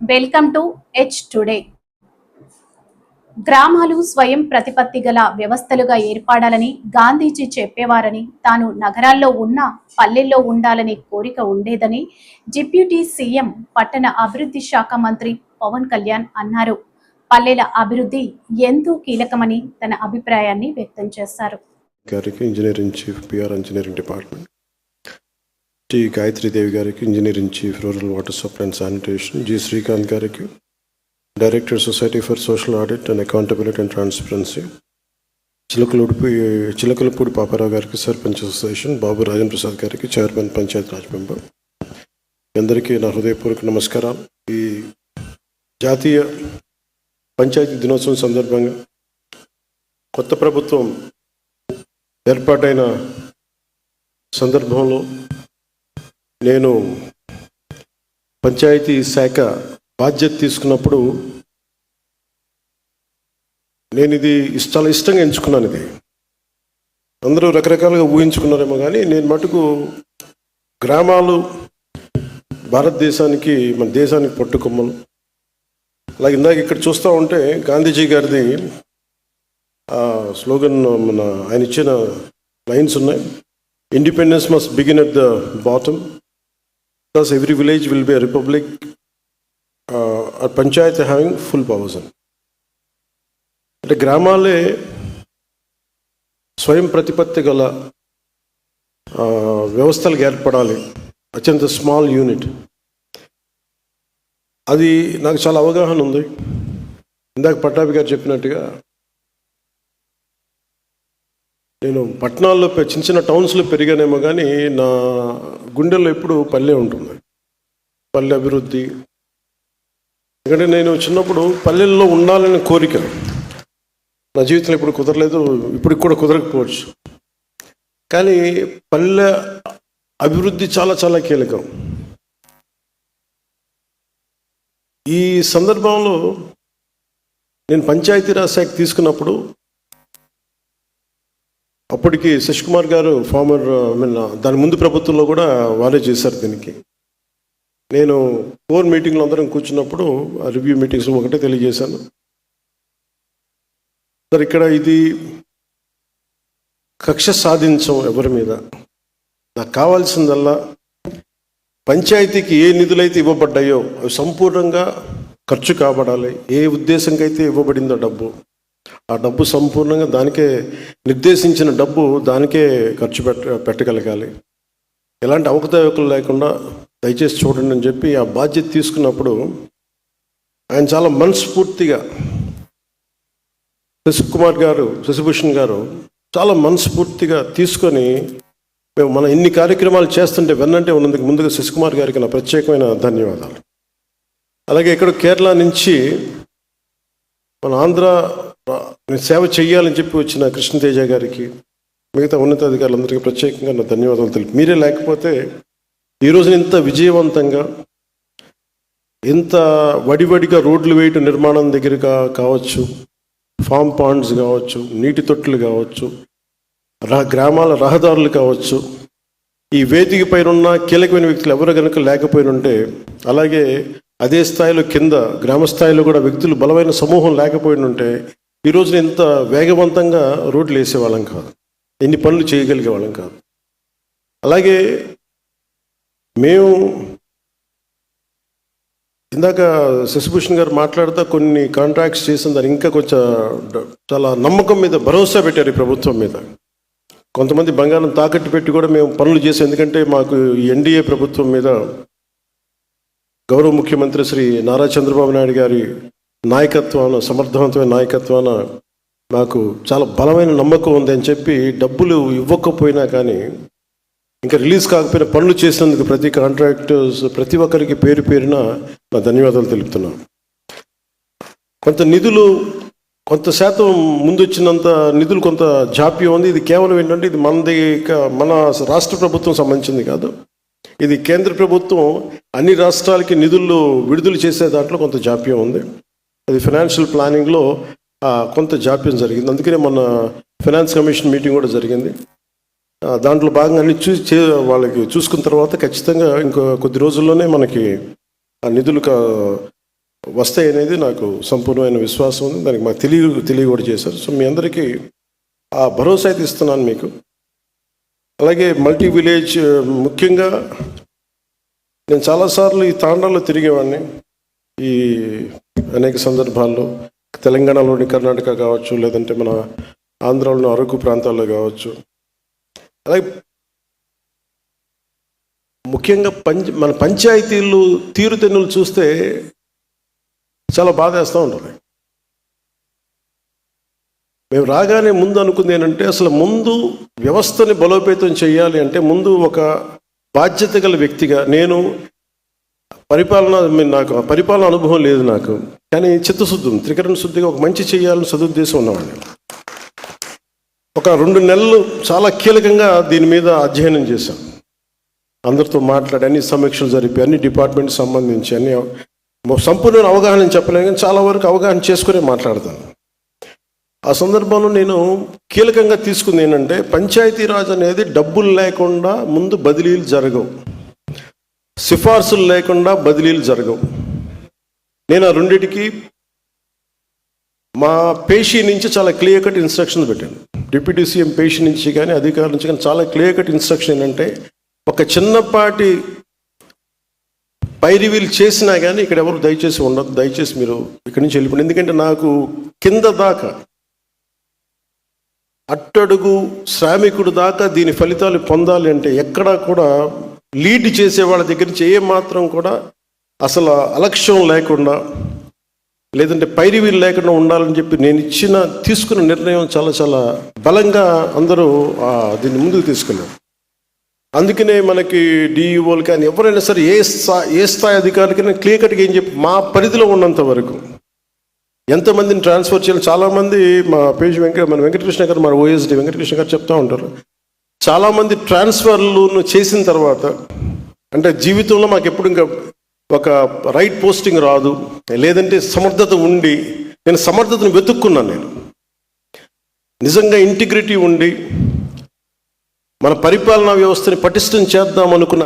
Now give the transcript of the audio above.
Welcome to H today గ్రామాలు స్వయం ప్రతిపత్తి గల వ్యవస్థలుగా ఏర్పడాలని గాంధీజీ చెప్పేవారని తాను నగరాల్లో ఉన్న పల్లెల్లో ఉండాలనే కోరిక ఉండేదని డిప్యూటీ సీఎం పట్టణ అభివృద్ధి శాఖ మంత్రి పవన్ కళ్యాణ్ అన్నారు. పల్లెల అభివృద్ధి ఎంతో కీలకమని తన అభిప్రాయాన్ని వ్యక్తం చేశారు. Engineering chief PR engineering department T Gayatridevi గారికి engineering chief rural water supply and sanitation G Srikanth గారికి director society for social audit and accountability and transparency చిలకలూడిపి Chilakalapudi Paparao గారికి సర్పంచ్ అసోసియేషన్ బాబు రాజన్ ప్రసాద్ గారికి చైర్మన్ పంచాయత్ రాజ్ మెంబర్. అందరికీ నా హృదయపూర్వక నమస్కారాలు. ఈ జాతీయ పంచాయతీ దినోత్సవం సందర్భంగా కొత్త ప్రభుత్వం ఏర్పాటైన సందర్భంలో నేను పంచాయతీ శాఖ బాధ్యత తీసుకున్నప్పుడు నేను ఇది చాలా ఇష్టంగా ఎంచుకున్నాను ఇది. అందరూ రకరకాలుగా ఊహించుకున్నారేమో కానీ నేను మటుకు గ్రామాలు భారతదేశానికి మన దేశానికి పట్టుకొమ్మలు అలాగే ఇందాక ఇక్కడ చూస్తూ ఉంటే గాంధీజీ గారిది ఆ స్లోగన్ మన ఆయన ఇచ్చిన లైన్స్ ఉన్నాయి. Independence must begin at the bottom. Because every village will be republic panchayat having full powers అని అంటే గ్రామాలే స్వయం ప్రతిపత్తి గల వ్యవస్థలకు ఏర్పడాలి. అత్యంత స్మాల్ యూనిట్. అది నాకు చాలా అవగాహన ఉంది. ఇందాక పట్టాభి గారు చెప్పినట్టుగా నేను పట్టణాల్లో చిన్న చిన్న టౌన్స్లో పెరిగానేమో కానీ నా గుండెల్లో ఎప్పుడు పల్లె ఉంటుంది. పల్లె అభివృద్ధి. ఎందుకంటే నేను చిన్నప్పుడు పల్లెల్లో ఉండాలనే కోరిక. నా జీవితంలో ఇప్పుడు కుదరలేదు ఇప్పటికి కూడా కుదరకపోవచ్చు. కానీ పల్లె అభివృద్ధి చాలా చాలా కీలకం. ఈ సందర్భంలో నేను పంచాయతీరాజ్ శాఖ తీసుకున్నప్పుడు అప్పటికి శశి కుమార్ గారు ఫార్మర్ ఐ మీన్ దాని ముందు ప్రభుత్వంలో కూడా వారే చేశారు దీనికి. నేను ఫోర్ మీటింగ్లో అందరం కూర్చున్నప్పుడు ఆ రివ్యూ మీటింగ్స్ ఒకటే తెలియజేశాను. సార్ ఇక్కడ ఇది కక్ష సాధించం ఎవరి మీద? నాకు కావాల్సిందల్లా పంచాయతీకి ఏ నిధులైతే ఇవ్వబడ్డాయో అవి సంపూర్ణంగా ఖర్చు కాబడాలి. ఏ ఉద్దేశంకైతే అయితే ఇవ్వబడిందో డబ్బు. ఆ డబ్బు సంపూర్ణంగా దానికే నిర్దేశించిన డబ్బు దానికే ఖర్చు పెట్ట పెట్టగలగాలి. ఎలాంటి అవకతవకలు లేకుండా దయచేసి చూడండి అని చెప్పి ఆ బాధ్యత తీసుకున్నప్పుడు ఆయన చాలా మనస్ఫూర్తిగా శశికుమార్ గారు శశిభూషణ్ గారు చాలా మనస్ఫూర్తిగా తీసుకొని మేము మన ఇన్ని కార్యక్రమాలు చేస్తుంటే వెన్నంటే ఉన్నందుకు ముందుగా శశికుమార్ గారికి నా ప్రత్యేకమైన ధన్యవాదాలు. అలాగే ఇక్కడ కేరళ నుంచి మన ఆంధ్ర సేవ చేయాలని చెప్పి వచ్చిన కృష్ణతేజ గారికి మిగతా ఉన్నతాధికారులందరికీ ప్రత్యేకంగా నా ధన్యవాదాలు తెలుపు మీరే లేకపోతే ఈ రోజున ఇంత విజయవంతంగా ఇంత వడివడిగా రోడ్లు వేయటం నిర్మాణం దగ్గరగా కావచ్చు ఫామ్ పాండ్స్ కావచ్చు నీటి తొట్టులు కావచ్చు రా గ్రామాల రహదారులు కావచ్చు ఈ వేదిక పైన ఉన్న కీలకమైన వ్యక్తులు ఎవరు కనుక లేకపోయిన ఉంటే అలాగే అదే స్థాయిలో కింద గ్రామ స్థాయిలో కూడా వ్యక్తులు బలమైన సమూహం లేకపోయిన ఈ రోజున ఇంత వేగవంతంగా రోడ్లు వేసేవాళ్ళం కాదు. ఎన్ని పనులు చేయగలిగే వాళ్ళం కాదు. అలాగే మేము ఇందాక శశిభూషణ్ గారు మాట్లాడుతూ కొన్ని కాంట్రాక్ట్స్ చేసిన దాన్ని ఇంకా కొంచెం చాలా నమ్మకం మీద భరోసా పెట్టారు ఈ ప్రభుత్వం మీద. కొంతమంది బంగారం తాకట్టు పెట్టి కూడా మేము పనులు చేసాం ఎందుకంటే మాకు ఎన్డీఏ ప్రభుత్వం మీద గౌరవ ముఖ్యమంత్రి శ్రీ నారా చంద్రబాబు నాయుడు గారి నాయకత్వాన సమర్థవంతమైన నాయకత్వాన నాకు చాలా బలమైన నమ్మకం ఉంది అని చెప్పి డబ్బులు ఇవ్వకపోయినా కానీ ఇంకా రిలీజ్ కాకపోయినా పనులు చేసినందుకు ప్రతి కాంట్రాక్టర్స్ ప్రతి ఒక్కరికి పేరు పేరున నా ధన్యవాదాలు తెలుపుతున్నాను. కొంత నిధులు కొంత శాతం ముందు వచ్చినంత నిధులు కొంత జాప్యం ఉంది. ఇది కేవలం ఏంటంటే ఇది మనది మన రాష్ట్ర ప్రభుత్వం సంబంధించింది కాదు. ఇది కేంద్ర ప్రభుత్వం అన్ని రాష్ట్రాలకి నిధులు విడుదల చేసే దాంట్లో కొంత జాప్యం ఉంది. అది ఫైనాన్షియల్ ప్లానింగ్లో కొంత జాప్యం జరిగింది. అందుకనే మన ఫినాన్స్ కమిషన్ మీటింగ్ కూడా జరిగింది. దాంట్లో భాగంగా అన్ని చూసి వాళ్ళకి చూసుకున్న తర్వాత ఖచ్చితంగా ఇంకో కొద్ది రోజుల్లోనే మనకి ఆ నిధులు కా- వస్తాయి అనేది నాకు సంపూర్ణమైన విశ్వాసం ఉంది. దానికి మాకు తెలియ తెలియ కూడా చేశారు. సో మీ అందరికీ ఆ భరోసా అయితే ఇస్తున్నాను మీకు. అలాగే మల్టీ విలేజ్ ముఖ్యంగా నేను చాలాసార్లు ఈ తాండాలో తిరిగేవాడిని. ఈ అనేక సందర్భాల్లో తెలంగాణలోని కర్ణాటక కావచ్చు లేదంటే మన ఆంధ్రలోని అరకు ప్రాంతాల్లో కావచ్చు. అలాగే ముఖ్యంగా పంచ మన పంచాయతీలు తీరుతెన్నులు చూస్తే చాలా బాధేస్తూ ఉంటుంది. మేము రాగానే ముందు అనుకుంది ఏంటంటే అసలు ముందు వ్యవస్థని బలోపేతం చేయాలి అంటే ముందు ఒక బాధ్యత గల వ్యక్తిగా నేను పరిపాలన నాకు పరిపాలన అనుభవం లేదు నాకు. కానీ చిత్తశుద్ధి ఉంది త్రికరణ శుద్ధిగా ఒక మంచి చేయాలని సదుద్దేశం ఉన్నవాడిని. ఒక రెండు నెలలు చాలా కీలకంగా దీని మీద అధ్యయనం చేశాను. అందరితో మాట్లాడి అన్ని సమీక్షలు జరిపి అన్ని డిపార్ట్మెంట్ సంబంధించి అన్ని సంపూర్ణ అవగాహన చెప్పలేను కానీ చాలా వరకు అవగాహన చేసుకునే మాట్లాడతాను. ఆ సందర్భంలో నేను కీలకంగా తీసుకుంది ఏంటంటే పంచాయతీరాజ్ అనేది డబ్బులు లేకుండా ముందు బదిలీలు జరగవు. సిఫార్సులు లేకుండా బదిలీలు జరగవు. నేను ఆ రెండింటికి మా పేషీ నుంచి చాలా క్లియర్ కట్ ఇన్స్ట్రక్షన్స్ పెట్టాను. డిప్యూటీ సీఎం పేషీ నుంచి కానీ అధికారుల నుంచి కానీ చాలా క్లియర్ కట్ ఇన్స్ట్రక్షన్ ఏంటంటే ఒక చిన్నపాటి పై రివీల్ చేసినా కానీ ఇక్కడ ఎవరు దయచేసి ఉండదు దయచేసి మీరు ఇక్కడి నుంచి వెళ్ళిపోండి. ఎందుకంటే నాకు కింద దాకా అట్టడుగు శ్రామికుడు దాకా దీని ఫలితాలు పొందాలి అంటే ఎక్కడా కూడా లీడ్ చేసే వాళ్ళ దగ్గర నుంచి ఏ మాత్రం కూడా అసలు అలక్ష్యం లేకుండా లేదంటే పైరివీలు లేకుండా ఉండాలని చెప్పి నేను ఇచ్చిన తీసుకున్న నిర్ణయం చాలా చాలా బలంగా అందరూ దీన్ని ముందుకు తీసుకెళ్ళారు. అందుకనే మనకి డిఈఓలు కానీ ఎవరైనా సరే ఏ స్థాయి ఏ స్థాయి అధికారులకైనా క్లియర్ కట్గా ఏం చెప్పి మా పరిధిలో ఉన్నంత వరకు. ఎంతమందిని ట్రాన్స్ఫర్ చేయాలి చాలామంది మా పేజ్ వెంకట మన వెంకటకృష్ణ గారు మన ఓఎస్డి వెంకటకృష్ణ గారు చెప్తా ఉంటారు. చాలామంది ట్రాన్స్ఫర్లు చేసిన తర్వాత అంటే జీవితంలో మాకు ఎప్పుడు ఇంకా ఒక రైట్ పోస్టింగ్ రాదు. లేదంటే సమర్థత ఉండి నేను సమర్థతను వెతుక్కున్నాను నేను. నిజంగా ఇంటిగ్రిటీ ఉండి మన పరిపాలనా వ్యవస్థని పటిష్టం చేద్దాం అనుకున్న